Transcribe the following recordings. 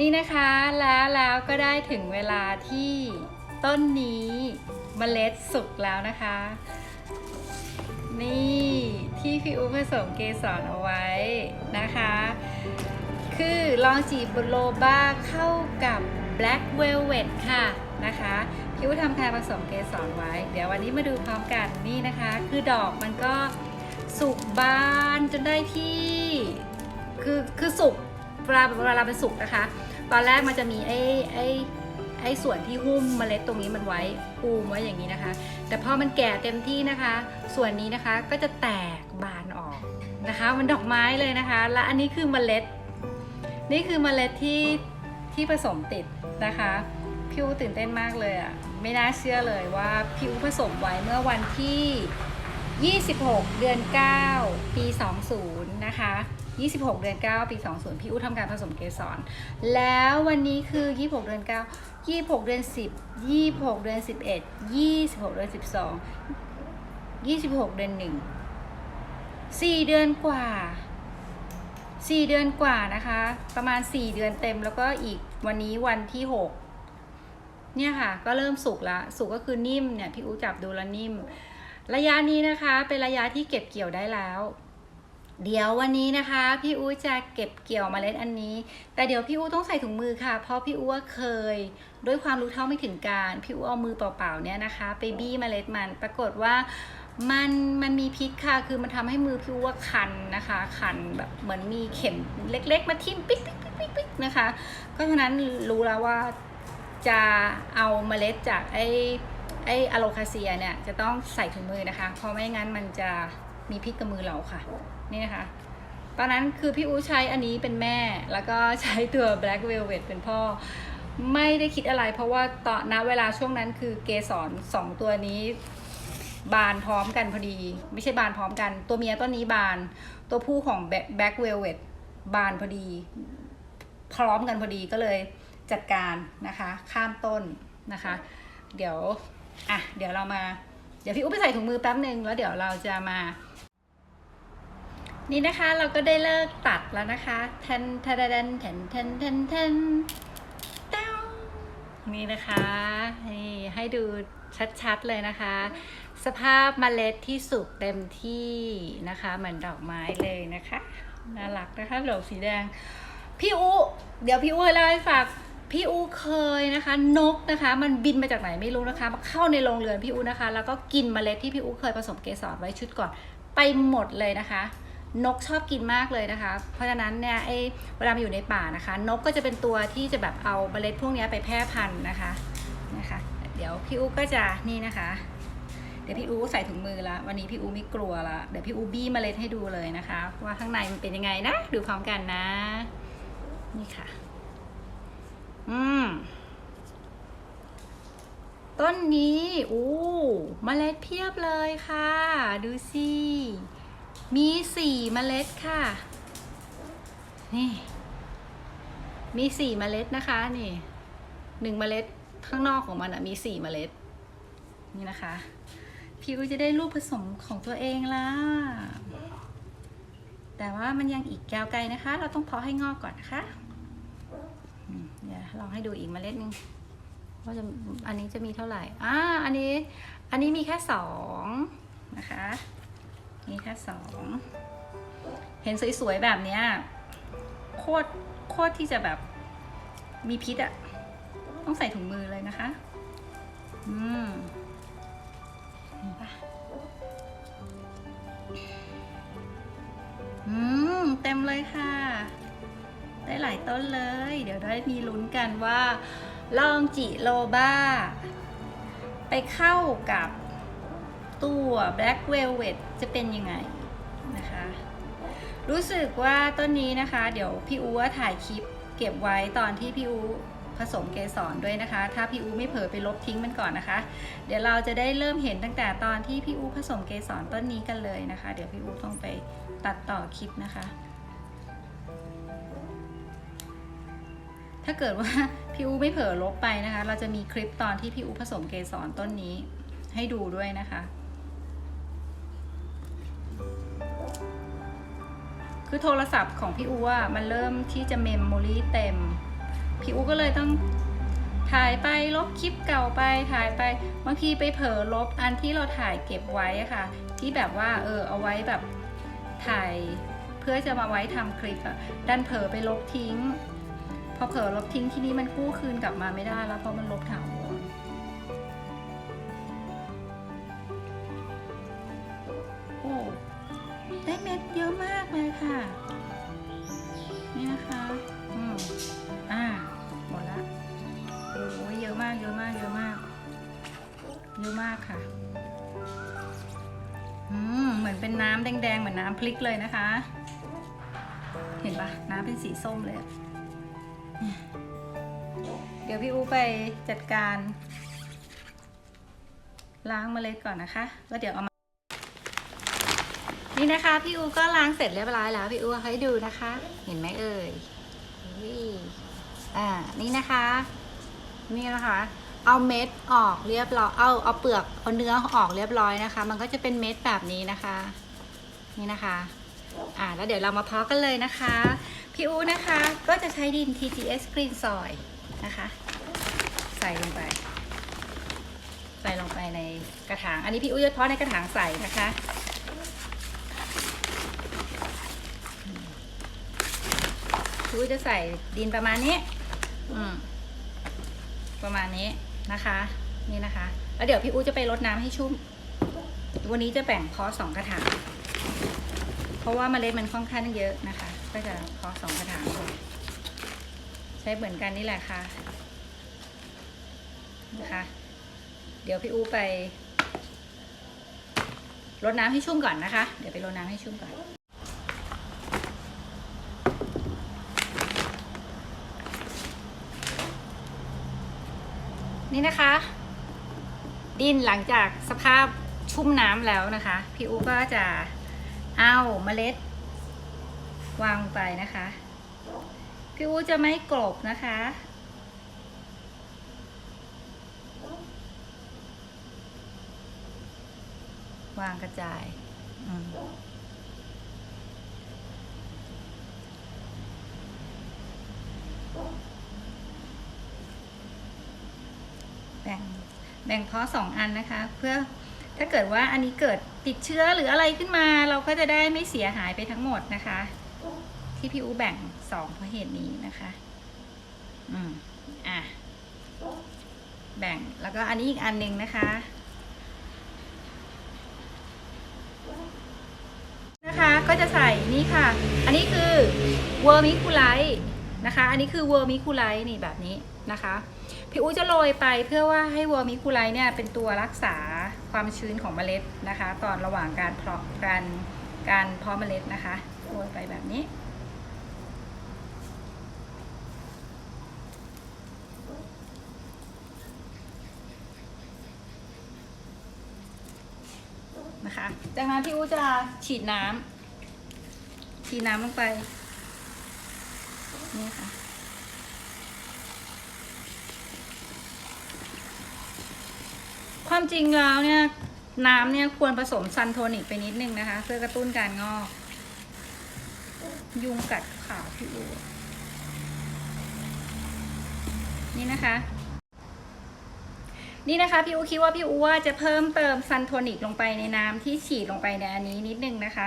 นี่นะคะแล้วแล้วก็ได้ถึงเวลาที่ต้นนี้เมล็ดสุกแล้วนะคะ นี่ที่พี่อูผสมเกสรเอาไว้นะคะ คือลองจีบโลบ้าเข้ากับ Black Velvet ค่ะนะคะพี่อูทำการผสมเกสรไว้ เดี๋ยววันนี้มาดูพร้อมกันนี่นะคะ คือดอกมันก็สุกบานจนได้ที่ คือคือสุกเวลาเวลาเป็นสุกนะคะ ตอนแรกมันจะมีไอ้ไอ้ไอ้ส่วนที่หุ้มเมล็ดตรงนี้มันไว้ปูมไว้อย่างนี้นะคะ แต่พอมันแก่เต็มที่นะคะ ส่วนนี้นะคะก็จะแตกบานออกนะคะ มันดอกไม้เลยนะคะ และอันนี้คือเมล็ด นี่คือเมล็ดที่ที่ผสมติดนะคะพี่อูตื่นเต้นมากเลยอะไม่น่าเชื่อเลยว่าพี่อูผสมไว้เมื่อวันที่ 26 เดือน 9 ปี 20 นะคะ 26 เดือน 9 ปี 20 พี่อูทำการผสมเกสร แล้ววันนี้คือ 26 เดือน 9 26 เดือน 10 26 เดือน 11 26 เดือน 12 26 เดือน 1 4 เดือนกว่าสี่เดือนกว่านะคะ ประมาณสี่เดือนเต็มแล้วก็อีกวันนี้วันที่หกเนี่ยค่ะ ก็เริ่มสุกละสุกก็คือนิ่มเนี่ย พี่อูจับดูแล้วนิ่ม ระยะนี้นะคะ เป็นระยะที่เก็บเกี่ยวได้แล้ว เดี๋ยววันนี้นะคะ พี่อูจะเก็บเกี่ยวมเมล็ดอันนี้ แต่เดี๋ยวพี่อูต้องใส่ถุงมือค่ะ เพราะพี่อูว่าเคย ด้วยความรู้เท่าไม่ถึงการ พี่อูเอามือเปล่าๆเนี่ยนะคะ ไปบี้มเมล็ดมัน ปรากฏว่ามันมันมีพิษค่ะ คือมันทำให้มือพี่อูว่าคันนะคะ คันแบบเหมือนมีเข็มเล็ก ๆ มาทิ่มปิ๊กปิ๊กปิ๊กปิ๊กปิ๊กนะคะ ก็ฉะนั้นรู้แล้วว่าจะเอาเมล็ดจากไอ้ไอ้อะโลคาเซียเนี่ยจะต้องใส่ถุงมือนะคะ เพราะไม่งั้นมันจะมีพิษกับมือเราค่ะ นี่นะคะ ตอนนั้นคือพี่อูใช้อันนี้เป็นแม่ แล้วก็ใช้ตัว Black Velvet เป็นพ่อ ไม่ได้คิดอะไร เพราะว่าตอนณเวลาช่วงนั้นคือเกสรสองตัวนี้บานพร้อมกันพอดี ไม่ใช่บานพร้อมกัน ตัวเมียต้นนี้บาน ตัวผู้ของแบ็กเวลเวตบานพอดี พร้อมกันพอดีก็เลยจัดการนะคะ ข้ามต้นนะคะ เดี๋ยวอะเดี๋ยวเรามา เดี๋ยวพี่อุ๊บไปใส่ถุงมือแป๊บหนึ่งแล้วเดี๋ยวเราจะมา นี่นะคะเราก็ได้เลิกตัดแล้วนะคะแทนแทนแทนแทนแทนแทนแทนแต้วนี่นะคะนี่ให้ดูชัดๆเลยนะคะ สภาพเมล็ดที่สุกเต็มที่นะคะเหมือนดอกไม้เลยนะคะน่ารักนะคะดอกสีแดง พี่อูเดี๋ยวพี่อูเล่าให้ฟังพี่อูเคยนะคะนกนะคะ มันบินมาจากไหนไม่รู้นะคะมาเข้าในโรงเรือนพี่อูนะคะ แล้วก็กินเมล็ดที่พี่อูเคยผสมเกสรไว้ชุดก่อนไปหมดเลยนะคะ นกชอบกินมากเลยนะคะ เพราะฉะนั้นเนี่ยไอ้เวลาอยู่ในป่านะคะ นกก็จะเป็นตัวที่จะแบบเอาเมล็ดพวกนี้ไปแพร่พันธุ์นะคะนะคะ เดี๋ยวพี่อูก็จะนี่นะคะ เดี๋ยวพี่อูใส่ถุงมือละวันนี้พี่อูไม่กลัวละเดี๋ยวพี่อูบี้เมล็ดให้ดูเลยนะคะ ว่าข้างในมันเป็นยังไงนะ ดูพร้อมกันนะ นี่ค่ะ อืมต้นนี้ อู้เมล็ดเพียบเลยค่ะ ดูสิ มีสี่เมล็ดค่ะ นี่ มีสี่เมล็ดนะคะ นี่หนึ่งเมล็ดข้างนอกของมันอะมีสี่เมล็ด นี่นะคะ พี่อูจะได้รูปผสมของตัวเองละแต่ว่ามันยังอีกยาวไกลนะคะ เราต้องเพาะให้งอกก่อนนะคะเดี๋ยวลองให้ดูอีกเมล็ดหนึงว่าจะอันนี้จะมีเท่าไหร่อ่าอันนี้ อันนี้มีแค่สองนะคะ มีแค่สองเห็นสวยๆแบบเนี้ยโคตรโคตรที่จะแบบมีพิษอะต้องใส่ถุงมือเลยนะคะ อืมเห็นปะอืม เต็มเลยค่ะ ได้หลายต้นเลย เดี๋ยวได้มีลุ้นกันว่า ลองจิโลบ้า ไปเข้ากับ ตัว Black Velvet จะเป็นยังไงนะคะ รู้สึกว่าต้นนี้นะคะ เดี๋ยวพี่อูว่าถ่ายคลิปเก็บไว้ตอนที่พี่อูผสมเกสรด้วยนะคะ ถ้าพี่อูไม่เผลอไปลบทิ้งมันก่อนนะคะ เดี๋ยวเราจะได้เริ่มเห็นตั้งแต่ตอนที่พี่อูผสมเกสรต้นนี้กันเลยนะคะ เดี๋ยวพี่อูต้องไปตัดต่อคลิปนะคะ ถ้าเกิดว่าพี่อูไม่เผลอลบไปนะคะ เราจะมีคลิปตอนที่พี่อูผสมเกสรต้นนี้ให้ดูด้วยนะคะ คือโทรศัพท์ของพี่อูว่ามันเริ่มที่จะเมมโมรีเต็ม พี่อูก็เลยต้องถ่ายไปลบคลิปเก่าไปถ่ายไปบางทีไปเผลอลบอันที่เราถ่ายเก็บไว้ค่ะ ที่แบบว่าเออเอาไว้แบบถ่ายเพื่อจะมาไว้ทำคลิปอะดันเผลอไปลบทิ้ง พอเผลอลบทิ้งที่นี้มันกู้คืนกลับมาไม่ได้แล้วเพราะมันลบถาว เป็นน้ำแดงๆ เหมือนน้ำพริกเลยนะคะ เห็นปะน้ำเป็นสีส้มเลย เดี๋ยวพี่อูไปจัดการ ล้างเมล็ดก่อนนะคะ แล้วเดี๋ยวเอามา นี่นะคะพี่อูก็ล้างเสร็จเรียบร้อยแล้วพี่อูเอาให้ดูนะคะ เห็นไหมเอ่ยอ่า นี่นะคะ นี่นะคะ เอาเม็ดออกเรียบร้อย เอาเอาเปลือกเอาเนื้อออกเรียบร้อยนะคะ มันก็จะเป็นเม็ดแบบนี้นะคะ นี่นะคะ อ่าแล้วเดี๋ยวเรามาเพาะกันเลยนะคะ พี่อูนะคะ ก็จะใช้ดิน TGS Green Soil นะคะ ใส่ลงไป ใส่ลงไปในกระถาง อันนี้พี่อูจะเพาะในกระถางใส่นะคะพี่อูจะใส่ดินประมาณนี้ อืมประมาณนี้ นะคะ นี่นะคะ แล้วเดี๋ยวพี่อูจะไปรดน้ำให้ชุ่ม วันนี้จะแบ่งเพาะสองกระถาง เพราะว่าเมล็ดมันค่อนข้างเยอะนะคะ ก็จะเพาะสองกระถางเลยใช้เหมือนกันนี่แหละค่ะ นะคะ เดี๋ยวพี่อูไปรดน้ำให้ชุ่มก่อนนะคะ เดี๋ยวไปรดน้ำให้ชุ่มก่อน นี่นะคะ ดินหลังจากสภาพชุ่มน้ำแล้วนะคะ พี่อูก็จะเอาเมล็ด วางไปนะคะ พี่อูจะไม่กลบนะคะ วางกระจายอืม แบ่งแบ่งเพาะสองอันนะคะ เพื่อถ้าเกิดว่าอันนี้เกิดติดเชื้อหรืออะไรขึ้นมา เราก็จะได้ไม่เสียหายไปทั้งหมดนะคะ ที่พี่อูแบ่งสองเพราะเหตุนี้นะคะ อืมอะแบ่งแล้วก็อันนี้อีกอันหนึ่งนะคะนะคะก็จะใส่นี่ค่ะ อันนี้คือเวอร์มิคูไลท์นะคะ อันนี้คือเวอร์มิคูไลท์นี่แบบนี้นะคะ พี่อูจะโรยไปเพื่อว่าให้วอร์มิคูไลเนี่ยเป็นตัวรักษาความชื้นของเมล็ดนะคะ ตอนระหว่างการเพาะการการเพาะเมล็ดนะคะโรยไปแบบนี้นะคะจากนั้นพี่อูจะฉีดน้ำฉีดน้ำลงไปนี่ค่ะ ความจริงแล้วเนี่ยน้ำเนี่ยควรผสมซันโทนิกไปนิดนึงนะคะ เพื่อกระตุ้นการงอก ยุงกัดขาพี่อูนี่นะคะ นี่นะคะพี่อูคิดว่าพี่อูว่าจะเพิ่มเติมซันโทนิกลงไปในน้ำที่ฉีดลงไปในอันนี้นิดนึงนะคะ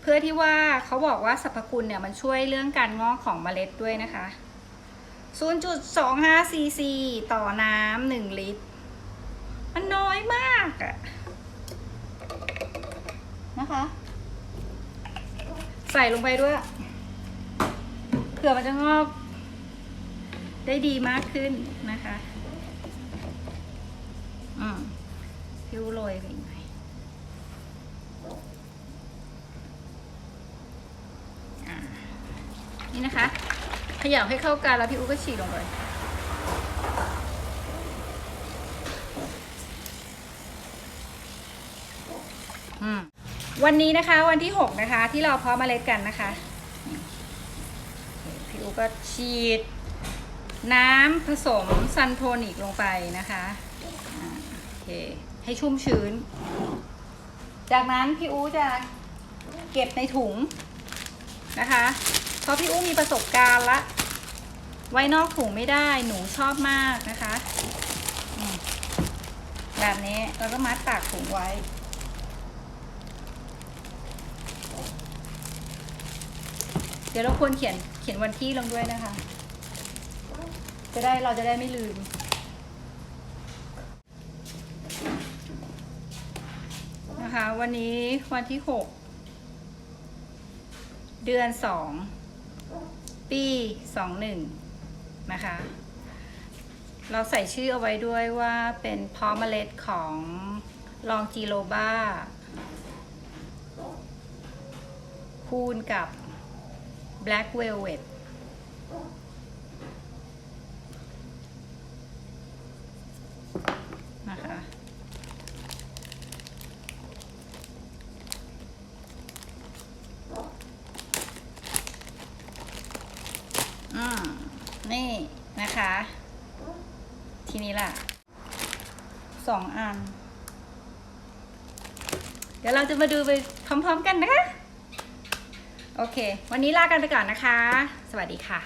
เพื่อที่ว่าเขาบอกว่าสรรพคุณเนี่ยมันช่วยเรื่องการงอกของเมล็ดด้วยนะคะ 0.25ซีซีต่อน้ำ1ลิตร มันน้อยมากอะนะคะ ใส่ลงไปด้วยเผื่อมันจะงอก ได้ดีมากขึ้นนะคะอืมพิวโรยไปอีกหน่อยอนี่นะคะขยับให้เข้ากันแล้วพี่อูก็ฉีดลงไป วันนี้นะคะวันที่หกนะคะ ที่เราเพาะเมล็ดกันนะคะพี่อูก็ฉีด น้ำผสมซันโทนิกลงไปนะคะโอเคให้ชุ่มชื้น จากนั้นพี่อูจะเก็บในถุงนะคะ เพราะพี่อูมีประสบการณ์ละ ไว้นอกถุงไม่ได้หนูชอบมากนะคะ แบบนี้แล้วก็มัดปากถุงไว้ ดี๋ยวเราควรเขียนเขียนวันที่ลงด้วยนะคะ จะได้เราจะได้ไม่ลืม นะคะ วันนี้วันที่หกเดือนสองปีสองหนึ่งนะคะ เราใส่ชื่อเอาไว้ด้วยว่าเป็นพาะเมล็ดของลองจีโรบ้าคูณกับ Black Velvet นะคะอืมนี่นะคะ ทีนี้ล่ะสองอัน เดี๋ยวเราจะมาดูไปพร้อมๆกันนะคะ โอเค วันนี้ลากันไปก่อนนะคะ สวัสดีค่ะ